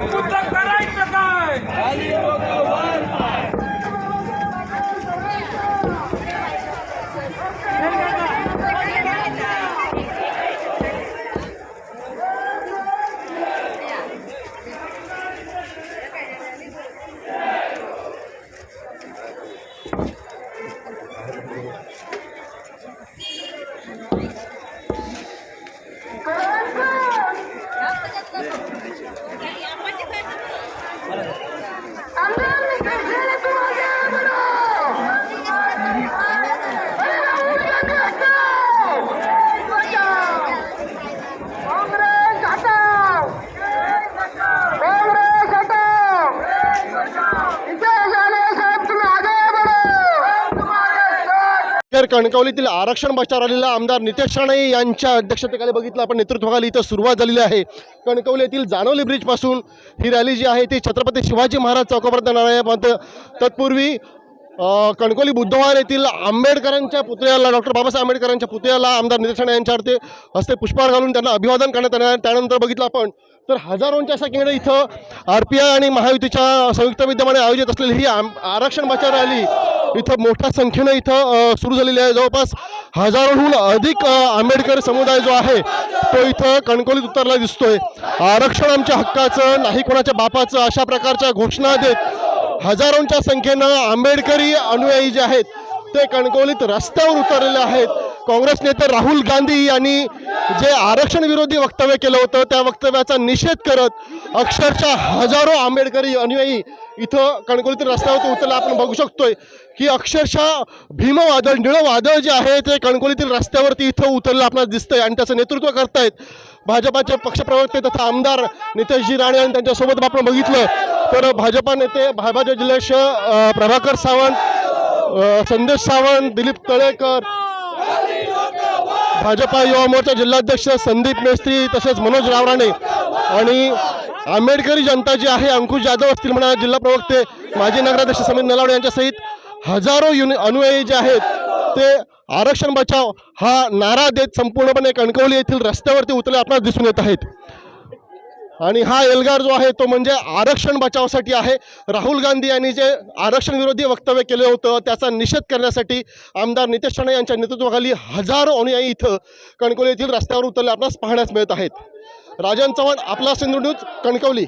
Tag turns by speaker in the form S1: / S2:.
S1: पुत्र करायचं काय Thank you. तर कणकवलीतील आरक्षण बचाव रॅलीला आमदार नितेश राणे यांच्या अध्यक्षतेखाली बघितलं. आपण नेतृत्वाखाली इथं सुरुवात झालेली आहे. कणकवली येथील जानवली ब्रिजपासून ही रॅली जी आहे ती छत्रपती शिवाजी महाराज चौकापर्यंत येणार आहे. तत्पूर्वी कणकोली बुद्धवार येथील आंबेडकरांच्या पुतळ्याला डॉक्टर बाबासाहेब आंबेडकरांच्या पुतळ्याला आमदार नितेश राणे यांच्या हस्ते हस्ते पुष्पहार घालून त्यांना अभिवादन करण्यात आलं त्यानंतर बघितलं आपण तर हजारोंच्या संख्येने इथं आर पी आय आणि महायुतीच्या संयुक्त विद्यमाने आयोजित असलेली ही आम आरक्षण बचाव रॅली इथं मोठ्या संख्येनं इथं सुरू झालेली आहे. जवळपास हजारोहून अधिक आंबेडकर समुदाय जो आहे तो इथं कणकोलीत उतरला दिसतोय. आरक्षण आमच्या हक्काचं नाही कोणाच्या बापाचं अशा प्रकारच्या घोषणा देत हजारोंच्या संख्येनं आंबेडकरी अनुयायी जे आहेत ते कणकवलीत रस्त्यावर उतरलेले आहेत. काँग्रेस नेते राहुल गांधी यांनी जे आरक्षण विरोधी वक्तव्य केलं होतं त्या वक्तव्याचा निषेध करत अक्षरशः हजारो आंबेडकरी अनुयायी इथं कणकवलीतील रस्त्यावर उतरला. आपण बघू शकतोय की अक्षरशः भीमवादळ निळं वादळ जे आहे ते कणकवलीतील रस्त्यावरती इथं उतरलं आपल्याला दिसतंय आणि त्याचं नेतृत्व करतायत. भाजपाचे पक्षप्रवक्ते तथा आमदार नितेशजी राणे आणि त्यांच्यासोबत आपण बघितलं. तर भाजपा नेते भाजपाचे जिल्ह्याध्यक्ष प्रभाकर सावंत संदेश सावंत दिलीप तळेकर भाजपा युवा मोर्चा जिल्हाध्यक्ष संदीप मेस्त्री तसेच मनोज रावराणे आणि आंबेडकरी जनता जी आहे अंकुश जाधव असतील म्हणा जिल्हा प्रवक्ते माजी नगराध्यक्ष समीर नलावडे यांच्यासहित हजारो युनि अनुयायी जे आहेत ते आरक्षण बचाव हा नारा देत संपूर्णपणे कणकवली येथील रस्त्यावरती उतरले आपल्याला दिसून येत आहेत. आणि हा एल्गार जो आहे तो म्हणजे आरक्षण बचावासाठी आहे. राहुल गांधी यांनी जे आरक्षण विरोधी वक्तव्य केलं होतं त्याचा निषेध करण्यासाठी आमदार नितेश राणे यांच्या नेतृत्वाखाली हजारो अनुयायी इथं कणकवली येथील रस्त्यावर उतरले आपणास पाहण्यास मिळत आहेत. राजन चव्हाण आपला सिंधू न्यूज कणकवली.